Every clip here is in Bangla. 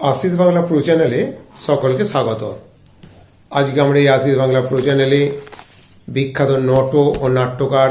আশিস বাংলা প্রো চ্যানেলে সকলকে স্বাগত। আজকে আমরা এই আশিস বাংলা প্রো চ্যানেলে বিখ্যাত নট ও নাট্যকার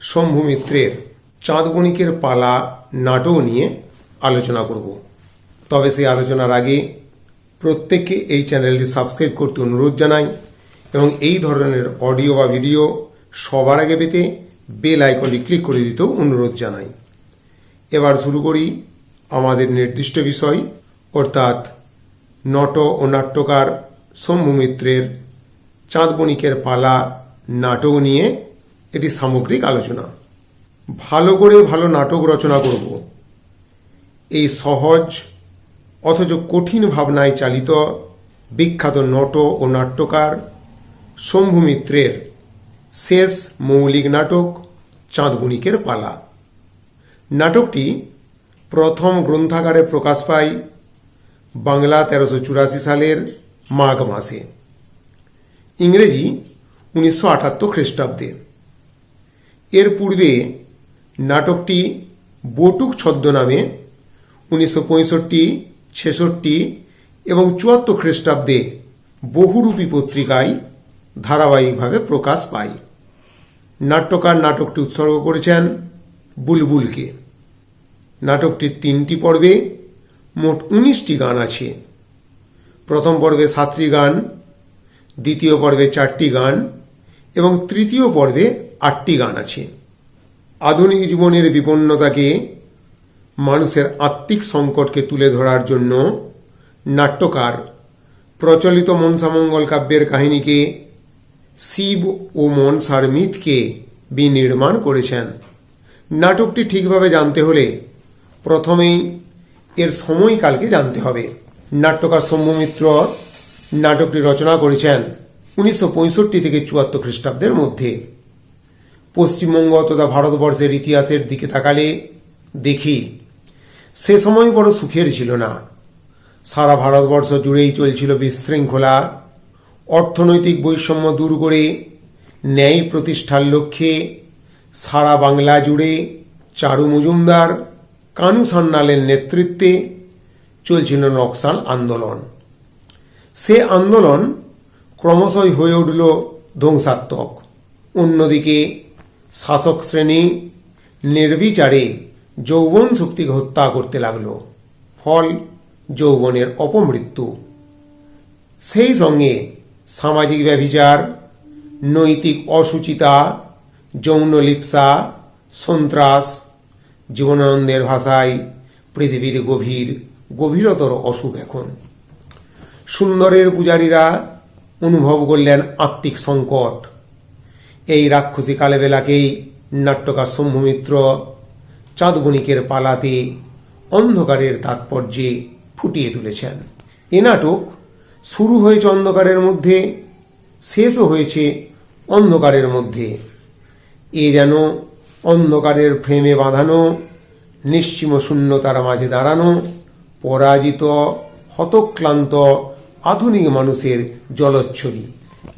শম্ভু মিত্রের চাঁদবণিকের পালা নাটক নিয়ে আলোচনা করব। তবে সেই আলোচনার আগে প্রত্যেককে এই চ্যানেলটি সাবস্ক্রাইব করতে অনুরোধ জানাই এবং এই ধরনের অডিও বা ভিডিও সবার আগে পেতে বেল আইকনটি ক্লিক করে দিতেও অনুরোধ জানাই। এবার শুরু করি আমাদের নির্দিষ্ট বিষয় অর্থাৎ নট ও নাট্যকার শম্ভু মিত্রের চাঁদবণিকের পালা, নাটক নিয়ে এটি সামগ্রিক আলোচনা। ভালো করে ভালো নাটক রচনা করব। এই সহজ, অথচ কঠিন ভাবনায় চালিত, বিখ্যাত নট ও নাট্যকার শম্ভু মিত্রের শেষ মৌলিক নাটক চাঁদবণিকের পালা। নাটকটি প্রথম গ্রন্থাগারে প্রকাশ পায় বাংলা তেরোশো চুরাশি সালের মাঘ মাসে। ইংরেজি উনিশশো আটাত্তর খ্রিস্টাব্দে। এর পূর্বে নাটকটি বটুক ছদ্মনামে উনিশশো পঁয়ষট্টি, ছেষট্টি এবং চুয়াত্তর খ্রিস্টাব্দে বহুরূপী পত্রিকায় ধারাবাহিকভাবে প্রকাশ পায়। নাট্যকার নাটকটি উৎসর্গ করেছেন বুলবুলকে। নাটকটির তিনটি পর্বে মোট উনিশটি গান আছে। প্রথম পর্বে সাতটি গান, দ্বিতীয় পর্বে চারটি গান এবং তৃতীয় পর্বে আটটি গান আছে। আধুনিক জীবনের বিপন্নতাকে, মানুষের আত্মিক সংকটকে তুলে ধরার জন্য নাট্যকার, প্রচলিত মনসামঙ্গল কাব্যের কাহিনীকে, শিব ও মনসার মিথকে বিনির্মাণ করেছেন। নাটকটি ঠিকভাবে জানতে হলে প্রথমেই এর সময়কালকে জানতে হবে। নাট্যকার সৌম্যমিত্র নাটকটি রচনা করেছেন উনিশশো পঁয়ষট্টি থেকে চুয়াত্তর খ্রিস্টাব্দের মধ্যে। পশ্চিমবঙ্গ তথা ভারতবর্ষের ইতিহাসের দিকে তাকালে দেখি, সে সময় বড় সুখের ছিল না। সারা ভারতবর্ষ জুড়েই চলছিল বিশৃঙ্খলা। অর্থনৈতিক বৈষম্য দূর করে, ন্যায় প্রতিষ্ঠার লক্ষ্যে সারা বাংলা জুড়ে চারু মজুমদার কানু সান্যালের নেতৃত্বে চলছিল নকশাল আন্দোলন। সে আন্দোলন ক্রমশই হয়ে উঠল ধ্বংসাত্মক। অন্যদিকে শাসক শ্রেণি নির্বিচারে যৌবন শক্তিকে হত্যা করতে লাগল। ফল যৌবনের অপমৃত্যু। সেই সঙ্গে সামাজিক ব্যভিচার, নৈতিক অসুচিতা, যৌন লিপ্সা, সন্ত্রাস জীবনানন্দের ভাষায় পৃথিবীর গভীর, গভীরতর অসুখ এখন। সুন্দরের পূজারীরা অনুভব করলেন আত্মিক সংকট। এই রাক্ষসী কালেবেলাকেই নাট্যকার শম্ভুমিত্র চাঁদবণিকের পালাতে অন্ধকারের তাৎপর্যে ফুটিয়ে তুলেছেন। এ নাটক শুরু হয়েছে অন্ধকারের মধ্যে, শেষও হয়েছে অন্ধকারের মধ্যে। এ যেন অন্ধকারের ফ্রেমে বাঁধানো, নিশ্চিম শূন্যতার মাঝে দাঁড়ানো, পরাজিত, হতক্লান্ত, আধুনিক মানুষের জলচ্ছরি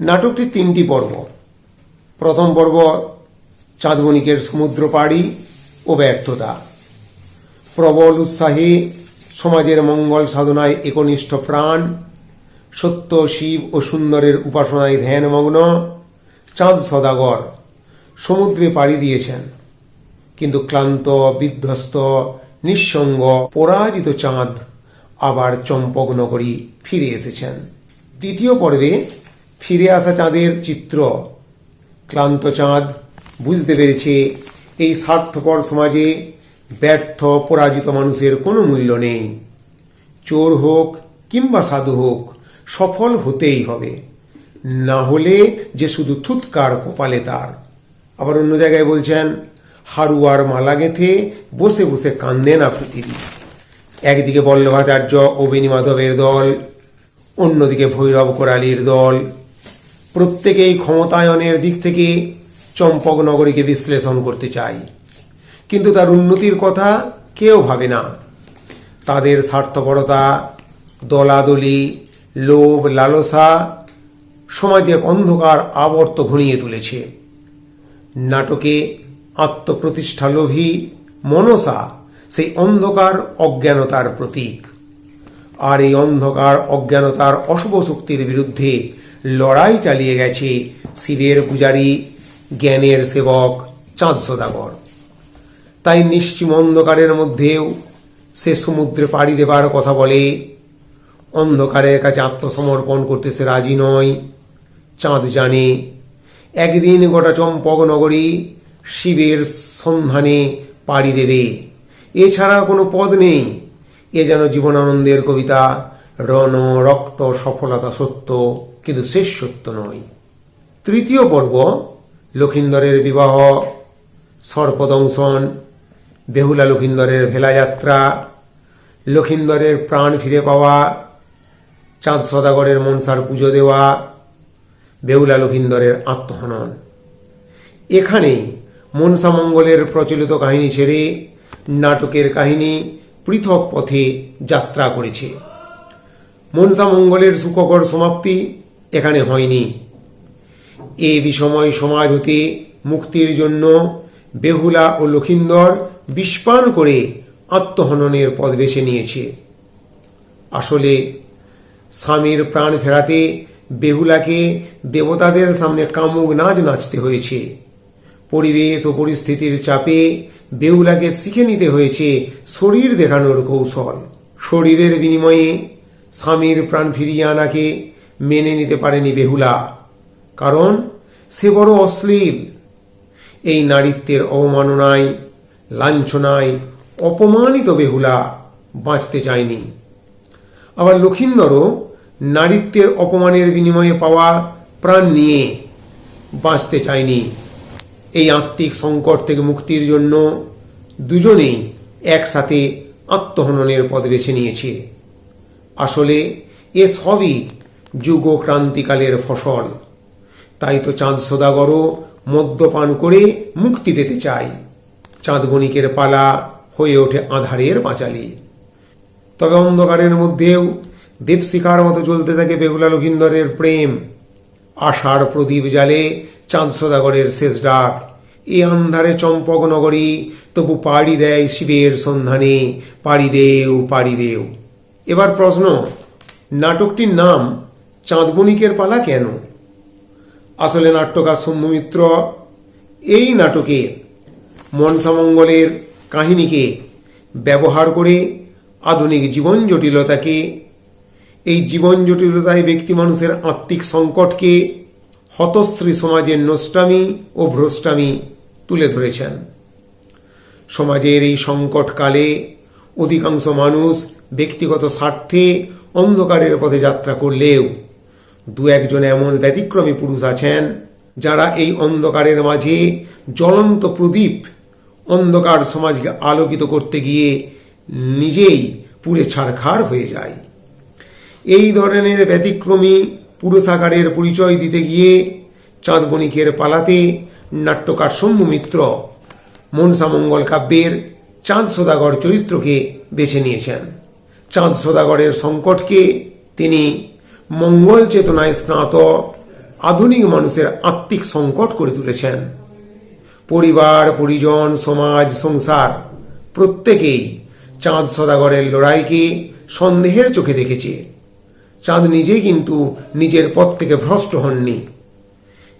নাটকটি তিনটি পর্ব। প্রথম পর্ব, চাঁদবণিকের সমুদ্র পাড়ি ও ব্যর্থতা। প্রবল উৎসাহে সমাজের মঙ্গল সাধনায় একনিষ্ঠ প্রাণ, সত্য, শিব ও সুন্দরের উপাসনায় ধ্যানমগ্ন, চাঁদ সদাগর। সমুদ্রে পাড়ি দিয়েছেন। কিন্তু ক্লান্ত, বিধ্বস্ত, নিঃসঙ্গ, পরাজিত চাঁদ আবার চম্পকনগরী ফিরে এসেছেন। দ্বিতীয় পর্বে ফিরে আসা চাঁদের চিত্র। ক্লান্ত চাঁদ বুঝতে পেরেছে এই স্বার্থপর সমাজে ব্যর্থ, পরাজিত মানুষের কোনো মূল্য নেই। চোর হোক কিংবা সাধু হোক, সফল হতেই হবে। না হলে যে শুধু থুৎকার কপালে তার। আবার অন্য জায়গায় বলছেন হারুয়ার মালা গেঁথে বসে বসে কান্দে না পৃথিবী। একদিকে বল্লভাচার্য অবিনী মাধবের দল, অন্যদিকে ভৈরব কোরালির দল। প্রত্যেকেই ক্ষমতায়নের দিক থেকে চম্পকনগরীকে বিশ্লেষণ করতে চাই কিন্তু তার উন্নতির কথা কেউ ভাবে না। তাদের স্বার্থপরতা, দলাদলি, লোভ, লালসা সমাজে অন্ধকার আবর্ত ঘনিয়ে তুলেছে। নাটকে আত্মপ্রতিষ্ঠা লোভী মনসা সেই অন্ধকার অজ্ঞানতার প্রতীক। আর এই অন্ধকার অজ্ঞানতার অশুভ শক্তির বিরুদ্ধে লড়াই চালিয়ে গেছে শিবের পূজারী, জ্ঞানের সেবক চাঁদ সদাগর তাই নিশ্চিম অন্ধকারের মধ্যেও সে সমুদ্রে পাড়ি দেবার কথা বলে, অন্ধকারের কাছে আত্মসমর্পণ করতে সে রাজি নয়। চাঁদ জানে একদিন গোটা চম্পক নগরী শিবের সন্ধানে পাড়ি দেবে। এছাড়া কোনো পদ নেই। এ যেন জীবনানন্দের কবিতা, রণ, রক্ত, সফলতা সত্য, কিন্তু শেষ সত্য নয়। তৃতীয় পর্ব, লক্ষিন্দরের বিবাহ, সর্পদংশন, বেহুলা লক্ষিন্দরের ভেলাযাত্রা লক্ষিন্দরের প্রাণ ফিরে পাওয়া, চাঁদ সদাগরের মনসার পুজো দেওয়া বেহুলা লক্ষিন্দরের আত্মহনন। এখানেই মনসা মঙ্গলের প্রচলিত কাহিনী ছেড়ে নাটকের কাহিনী পৃথক পথে যাত্রা করেছে। মনসা মঙ্গলের সুখকর সমাপ্তি এখানে হয়নি। এ বিষময় সমাজ হতে মুক্তির জন্য বেহুলা ও লক্ষিন্দর বিস্পান করে আত্মহননের পথ বেছে নিয়েছে। আসলে স্বামীর প্রাণ ফেরাতে বেহুলাকে দেবতাদের সামনে কামুক নাচ নাচতে হয়েছে। পরিবেশ ও পরিস্থিতির চাপে বেহুলাকে শিখে নিতে হয়েছে শরীর দেখানোর কৌশল। শরীরের বিনিময়ে স্বামীর প্রাণ ফিরিয়ে আনাকে মেনে নিতে পারেনি বেহুলা। কারণ সে বড় অশ্লীল। এই নারীত্বের অবমাননায়, লাঞ্ছনায় অপমানিত বেহুলা বাঁচতে চায়নি। আবার লক্ষিন্দরও নারীত্বের অপমানের বিনিময়ে পাওয়া প্রাণ নিয়ে বাঁচতে চায়নি। এই আত্মিক সংকট থেকে মুক্তির জন্য দুজনেই একসাথে আত্মহননের পথ বেছে নিয়েছে। আসলে এ সবই যুগ ক্রান্তিকালের ফসল। তাই তো চাঁদ সদাগরও মদ্যপান করে মুক্তি পেতে চায়। চাঁদ বণিকের পালা হয়ে ওঠে আধারের পাঁচালী। তবে অন্ধকারের মধ্যেও দেবশিখার মতো চলতে থাকে বেহুলা লক্ষিন্দরের প্রেম। আষাঢ় প্রদীপ জালে চাঁদ সদাগরের শেষ ডাক। এ আন্ধারে চম্পক নগরী, তবু পাড়ি দেয় শিবের সন্ধানে, পাড়ি দেও পাড়ি দেও। এবার প্রশ্ন, নাটকটির নাম চাঁদবণিকের পালা কেন? আসলে নাট্যকার শম্ভুমিত্র এই নাটকে মনসামঙ্গলের কাহিনীকে ব্যবহার করে আধুনিক জীবন জটিলতাকে এই জীবন জটিলতায় ব্যক্তি মানুষের আত্মিক সংকটকে হতশ্রী সমাজের নষ্টামি ও ভ্রষ্টামি তুলে ধরেছেন। সমাজের এই সংকটকালে অধিকাংশ মানুষ ব্যক্তিগত স্বার্থে অন্ধকারের পথে যাত্রা করলেও দু একজন এমন ব্যতিক্রমী পুরুষ আছেন যারা এই অন্ধকারের মাঝে জ্বলন্ত প্রদীপ অন্ধকার সমাজকে আলোকিত করতে গিয়ে নিজেই পুড়ে ছাড়খাড় হয়ে যায়। এই ধরনের ব্যতিক্রমী পুরুষাকারের পরিচয় দিতে গিয়ে চাঁদবণিকের পালাতে নাট্যকার সৌম্য মিত্র মনসামঙ্গল কাব্যের চাঁদ সদাগর চরিত্রকে বেছে নিয়েছেন। চাঁদ সদাগরের সংকটকে তিনি মঙ্গল চেতনায় স্নাত আধুনিক মানুষের আত্মিক সংকট করে তুলেছেন। পরিবার, পরিজন, সমাজ, সংসার প্রত্যেকেই চাঁদ সদাগরের লড়াইকে সন্দেহের চোখে দেখেছে। চাঁদ নিজে কিন্তু নিজের পথ থেকে ভ্রষ্ট হননি।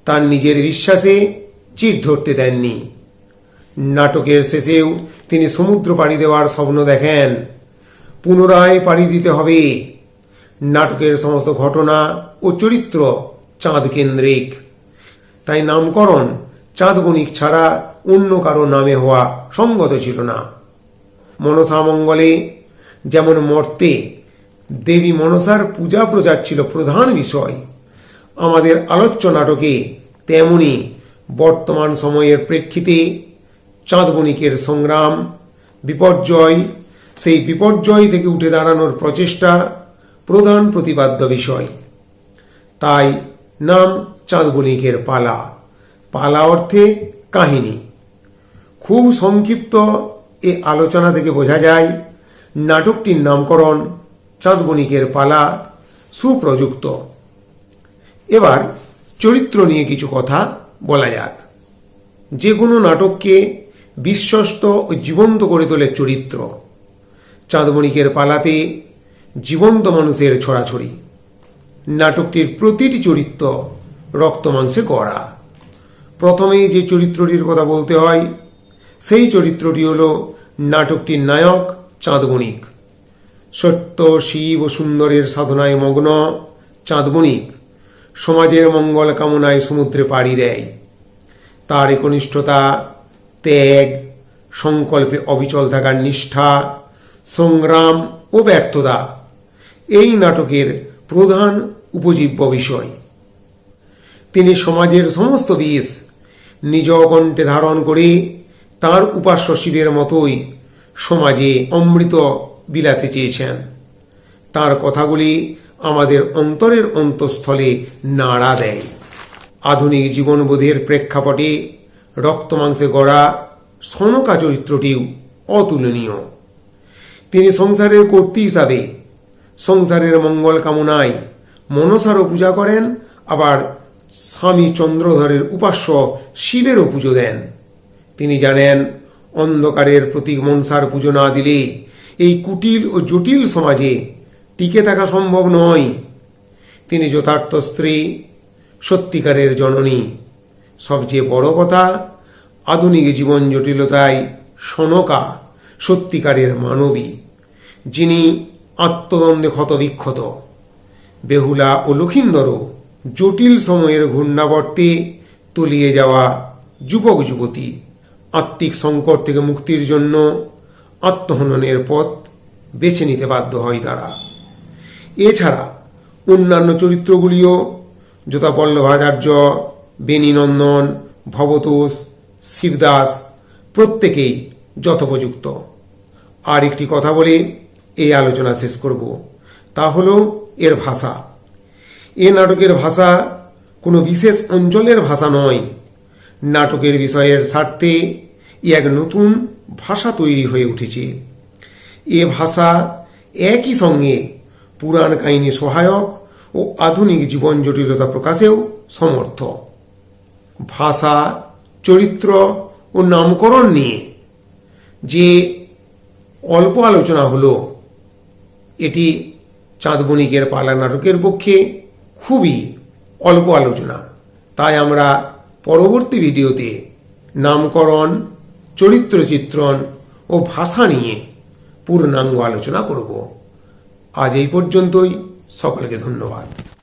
তার নিজের বিশ্বাসে চির ধরতে দেননি। নাটকের শেষেও তিনি সমুদ্র পাড়ি দেওয়ার স্বপ্ন দেখেন। পুনরায় পাড়ি দিতে হবে। নাটকের সমস্ত ঘটনা ও চরিত্র চাঁদ কেন্দ্রিক। তাই নামকরণ চাঁদ বণিক ছাড়া অন্য কারও নামে হওয়া সঙ্গত ছিল না। মনসামঙ্গলে যেমন মর্তে দেবী মনসার পূজা প্রচার ছিল প্রধান বিষয়। আমাদের আলোচ্য নাটকে তেমনি বর্তমান সময়ের প্রেক্ষিতে চাঁদবণিকের সংগ্রাম, বিপর্যয়, সেই বিপর্যয় থেকে উঠে দাঁড়ানোর প্রচেষ্টা প্রধান প্রতিপাদ্য বিষয়। তাই নাম চাঁদবণিকের পালা। পালা অর্থে কাহিনী। খুব সংক্ষিপ্ত এ আলোচনা থেকে বোঝা যায়, নাটকটির নামকরণ চাঁদবণিকের পালা সুপ্রযুক্ত। এবার চরিত্র নিয়ে কিছু কথা বলা যাক। যে কোনো নাটককে বিশ্বস্ত ও জীবন্ত করে তোলে চরিত্র। চাঁদমণিকের পালাতে জীবন্ত মানুষের ছড়াছড়ি। নাটকটির প্রতিটি চরিত্র রক্তমাংসে গড়া প্রথমেই যে চরিত্রটির কথা বলতে হয়, সেই চরিত্রটি হল নাটকটির নায়ক চাঁদবণিক। সত্য শিব সুন্দরের সাধনায় মগ্ন চাঁদমণিক সমাজের মঙ্গল কামনায় সমুদ্রে পাড়ি দেয়। তার একনিষ্ঠতা, ত্যাগ, সংকল্পে অবিচল থাকার নিষ্ঠা, সংগ্রাম ও ব্যর্থতা এই নাটকের প্রধান উপজীব্য বিষয়। তিনি সমাজের সমস্ত বিষ নিজ কণ্ঠে ধারণ করে তার উপাস্য শিবের মতোই সমাজে অমৃত বিলাতে চেয়েছেন। তার কথাগুলি আমাদের অন্তরের অন্তঃস্থলে নাড়া দেয়। আধুনিক জীবনবোধের প্রেক্ষাপটে রক্তমাংসে গড়া সনকা চরিত্রটিও অতুলনীয়। তিনি সংসারের কর্তী হিসাবে সংসারের মঙ্গল কামনায় মনসারও পূজা করেন, আবার স্বামী চন্দ্রধরের উপাস্য শিবেরও পুজো দেন। তিনি জানেন, অন্ধকারের প্রতীক মনসার পুজো না দিলে এই কুটিল ও জটিল সমাজে টিকে থাকা সম্ভব নয়। তিনি যথার্থ স্ত্রী, সত্যিকারের জননী। সবচেয়ে বড় কথা, আধুনিক জীবন জটিলতায় সনকা, সত্যিকারের মানবী, যিনি আত্মদ্বন্দ্বে ক্ষতবিক্ষত। বেহুলা ও লক্ষিন্দরও জটিল সময়ের ঘূর্ণাবর্তে তলিয়ে যাওয়া যুবক যুবতী আত্মিক সংকট থেকে মুক্তির জন্য আত্মহননের পথ বেছে নিতে বাধ্য হয় তারা। এছাড়া অন্যান্য চরিত্রগুলিও যথা বল্লভাচার্য বেণীনন্দন, ভবতোষ, শিবদাস প্রত্যেকেই যথোপযুক্ত। আর একটি কথা বলে এই আলোচনা শেষ করব। তা হল এর ভাষা। এ নাটকের ভাষা কোনো বিশেষ অঞ্চলের ভাষা নয়। নাটকের বিষয়ের স্বার্থে এক নতুন ভাষা তৈরি হয়ে উঠেছে। এ ভাষা একই সঙ্গে পুরাণ কাহিনী সহায়ক ও আধুনিক জীবন জটিলতা প্রকাশেও সমর্থ। ভাষা, চরিত্র ও নামকরণ নিয়ে যে অল্প আলোচনা হলো, এটি চাঁদবণিকের পালা নাটকের পক্ষে খুবই অল্প আলোচনা। তাই আমরা পরবর্তী ভিডিওতে নামকরণ চরিত্র চিত্রণ ও ভাষা নিয়ে পূর্ণাঙ্গ আলোচনা করব। আজ এই পর্যন্তই। সকলকে ধন্যবাদ।